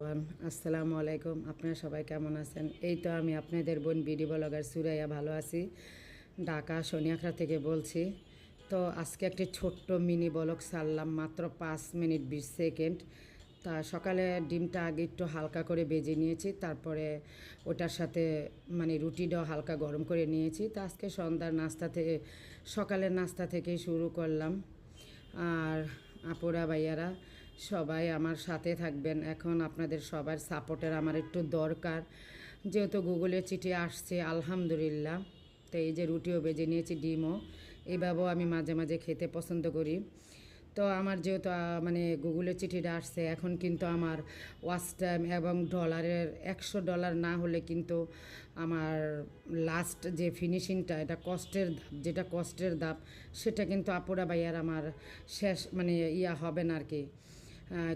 আসসালামু আলাইকুম। আপনারা সবাই কেমন আছেন? এই তো আমি আপনাদের বোন বিডি ব্লগার সুরাইয়া ভালো আছি। ঢাকা সোনিয়াখড়া থেকে বলছি। তো আজকে একটি ছোট্ট মিনি ব্লগ সারলাম মাত্র পাঁচ মিনিট বিশ সেকেন্ড। তা সকালে ডিমটা আগে একটু হালকা করে বেজে নিয়েছি, তারপরে ওটার সাথে মানে রুটিটাও হালকা গরম করে নিয়েছি। তা আজকে সন্ধ্যার নাস্তা থেকে সকালের নাস্তা থেকেই শুরু করলাম। আর আপুরা, ভাইয়ারা সবাই আমার সাথে থাকবেন। এখন আপনাদের সবার সাপোর্টের আমার একটু দরকার। যেহেতু গুগলে চিঠি আসছে, আলহামদুলিল্লাহ। তো এই যে রুটিও বেজে নিয়েছি ডিমও, এভাবেও আমি মাঝে মাঝে খেতে পছন্দ করি। তো আমার যেহেতু মানে গুগলের চিঠিটা আসছে, এখন কিন্তু আমার ওয়াচ টাইম এবং ডলারের একশো ডলার না হলে কিন্তু আমার লাস্ট যে ফিনিশিংটা, এটা কষ্টের ধাপ, যেটা কষ্টের ধাপ, সেটা কিন্তু আপুরা ভাইয়ার আমার শেষ মানে ইয়া হবে না আর কি।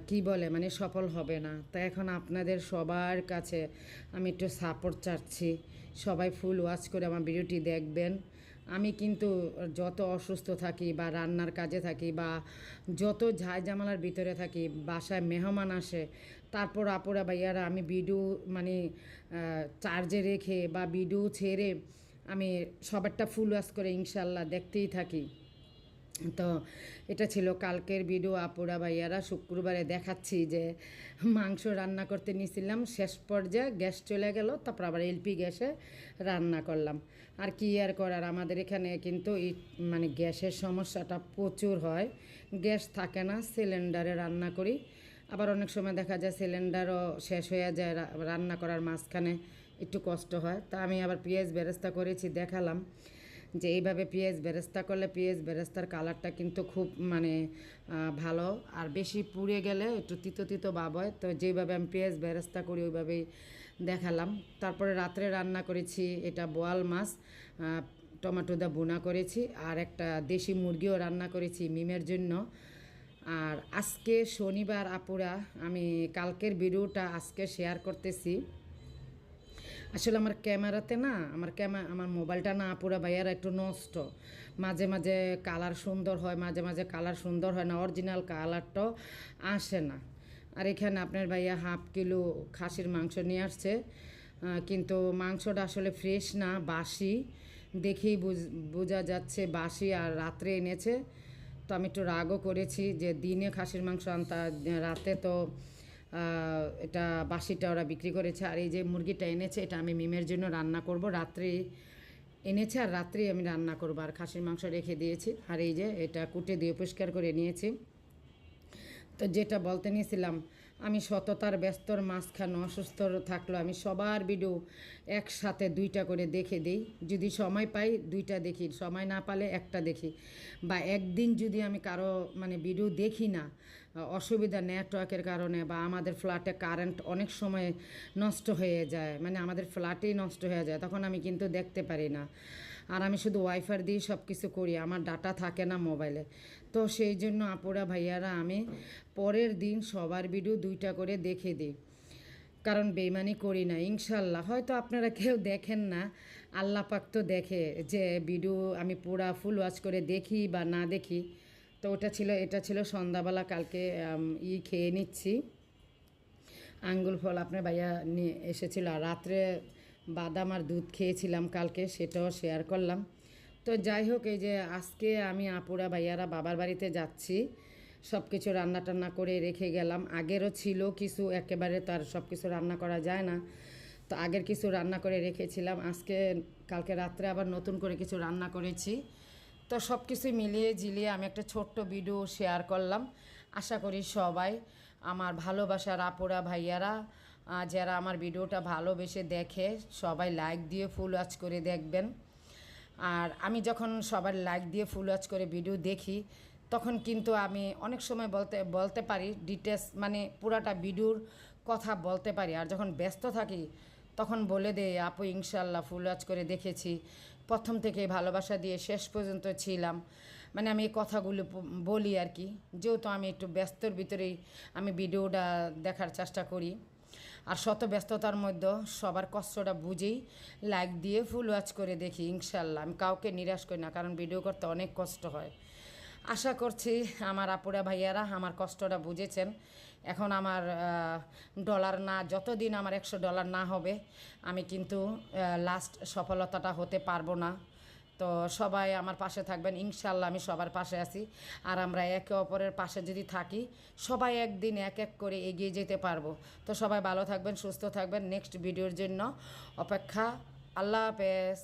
কি বলে মানে সফল হবে না। তো এখন আপনাদের সবার কাছে আমি একটু সাপোর্ট চাচ্ছি। সবাই ফুল ওয়াচ করে আমার ভিডিওটি দেখবেন। আমি কিন্তু যত অসুস্থ থাকি বা রান্নার কাজে থাকি বা যত ঝাই জামালার ভিতরে থাকি, বাসায় মেহমান আসে, তারপর আপুরা ভাইয়ারা আমি ভিডিও মানে চার্জে রেখে বা ভিডিও ছেড়ে আমি সবারটা ফুল ওয়াশ করে ইনশাল্লাহ দেখতেই থাকি। তো এটা ছিল কালকের ভিডিও, আপুরা ভাইয়ারা। শুক্রবারে দেখাচ্ছি যে মাংস রান্না করতে নিয়েছিলাম শেষ পর্যায়ে গ্যাস চলে গেল, তারপর আবার এলপি গ্যাসে রান্না করলাম। আর কি আর করার? আমাদের এখানে কিন্তু মানে গ্যাসের সমস্যাটা প্রচুর হয়। গ্যাস থাকে না, সিলিন্ডারে রান্না করি। আবার অনেক সময় দেখা যায় সিলিন্ডারও শেষ হয়ে যায় রান্না করার মাঝখানে একটু কষ্ট হয়। তা আমি আবার পেঁয়াজ বেরেস্তা করেছি, দেখালাম। যে এইভাবে পেঁয়াজ বেরেস্তা করলে পেঁয়াজ বেরেস্তার কালারটা কিন্তু খুব মানে ভালো। আর বেশি পুড়ে গেলে একটু তিতো তিতো ভাব হয়। তো যেভাবে আমি পেঁয়াজ বেরেস্তা করি, ওইভাবেই দেখালাম। তারপরে রাত্রে রান্না করেছি এটা বোয়াল মাছ টমেটো দা বোনা করেছি। আর একটা দেশি মুরগিও রান্না করেছি মিমের জন্য। আর আজকে শনিবার আপুরা, আমি কালকের ভিডিওটা আজকে শেয়ার করতেছি। আসলে আমার ক্যামেরাতে না, আমার ক্যামেরা আমার মোবাইলটা না পুরো ভাইয়ারা একটু নষ্ট। মাঝে মাঝে কালার সুন্দর হয়, মাঝে মাঝে কালার সুন্দর হয় না, অরিজিনাল কালারটাও আসে না। আর এখানে আপনার ভাইয়া হাফ কিলো খাসির মাংস নিয়ে আসছে। কিন্তু মাংসটা আসলে ফ্রেশ না, বাসি। দেখেই বুঝ- যাচ্ছে বাসি আর রাত্রে এনেছে। তো আমি একটু রাগও করেছি যে দিনে খাসির মাংস আনতা, রাতে তো এটা বাসিটা ওরা বিক্রি করেছে। আর এই যে মুরগিটা এনেছে, এটা আমি মিমের জন্য রান্না করব। রাত্রে এনেছে আর রাত্রেই আমি রান্না করব। আর খাসির মাংস রেখে দিয়েছি। আর এই যে এটা কুটে দিয়ে পরিষ্কার করে নিয়েছি। তো যেটা বলতে নিয়েছিলাম আমি সততার ব্যস্তর মাঝখানে অসুস্থ থাকল আমি সবার ভিডিও একসাথে দুইটা করে দেখে দিই। যদি সময় পাই, দুইটা দেখি। সময় না পালে একটা দেখি। বা একদিন যদি আমি কারও মানে ভিডিও দেখি না, অসুবিধা নেটওয়ার্কের কারণে বা আমাদের ফ্ল্যাটে কারেন্ট অনেক সময় নষ্ট হয়ে যায় মানে আমাদের ফ্ল্যাটেই নষ্ট হয়ে যায়, তখন আমি কিন্তু দেখতে পারি না। আর আমি শুধু ওয়াইফাই দিয়ে সব কিছু করি, আমার ডাটা থাকে না মোবাইলে তো সেই জন্য আপুরা, ভাইয়ারা, আমি পরের দিন সবার ভিডিও দুইটা করে দেখে দিই। কারণ বেইমানি করি না, ইনশাল্লাহ। হয়তো আপনারা কেউ দেখেন না, আল্লাহ পাক তো দেখে যে ভিডিও আমি পুরা ফুল ওয়াচ করে দেখি বা না দেখি। তো ওটা ছিল, এটা ছিল সন্ধ্যাবেলা, কালকে ই খেয়ে নিচ্ছি। আঙ্গুল ফল আপনার ভাইয়া নিয়ে এসেছিল, আর রাত্রে বাদাম আর দুধ খেয়েছিলাম কালকে, সেটাও শেয়ার করলাম। তো যাই হোক, এই যে আজকে আমি আপুরা ভাইয়ারা বাবার বাড়িতে যাচ্ছি সব কিছু রান্না টান্না করে রেখে গেলাম। আগেরও ছিল কিছু, একেবারে তো আর সব কিছু রান্না করা যায় না। তো আগের কিছু রান্না করে রেখেছিলাম, আজকে, কালকে রাত্রে আবার নতুন করে কিছু রান্না করেছি। তো সব কিছু মিলিয়ে ঝিলিয়ে আমি একটা ছোট্ট ভিডিও শেয়ার করলাম। আশা করি সবাই, আমার ভালোবাসার আপুরা ভাইয়ারা যারা আমার ভিডিওটা ভালোবেসে দেখে, সবাই লাইক দিয়ে ফুল ওয়াচ করে দেখবেন। আর আমি যখন সবার লাইক দিয়ে ফুল ওয়াচ করে ভিডিও দেখি, তখন কিন্তু আমি অনেক সময় বলতে বলতে পারি ডিটেলস মানে পুরাটা ভিডিওর কথা বলতে পারি। আর যখন ব্যস্ত থাকি, তখন বলে দে আপু ইনশাল্লাহ ফুল ওয়াচ করে দেখেছি। প্রথম থেকে ভালোবাসা দিয়ে শেষ পর্যন্ত ছিলাম। মানে আমি এই কথাগুলো বলি আর কি। যেহেতু আমি একটু ব্যস্তর ভিতরেই আমি ভিডিওটা দেখার চেষ্টা করি। আর শত ব্যস্ততার মধ্যে সবার কষ্টটা বুঝেই লাইক দিয়ে ফুল ওয়াচ করে দেখি ইনশাল্লাহ আমি কাউকে নিরাশ করি না, কারণ ভিডিও করতে অনেক কষ্ট হয়। আশা করছি আমার আপুরা ভাইয়ারা আমার কষ্টটা বুঝেছেন। এখন আমার ডলার না, যতদিন আমার একশো ডলার না হবে, আমি কিন্তু লাস্ট সফলতাটা হতে পারব না। তো সবাই আমার পাশে থাকবেন। ইনশাল্লাহ আমি সবার পাশে আছি। আর আমরা একে অপরের পাশে যদি থাকি, সবাই একদিন এক এক করে এগিয়ে যেতে পারব। তো সবাই ভালো থাকবেন, সুস্থ থাকবেন। নেক্সট ভিডিওর জন্য অপেক্ষা। আল্লাহ হাফেজ।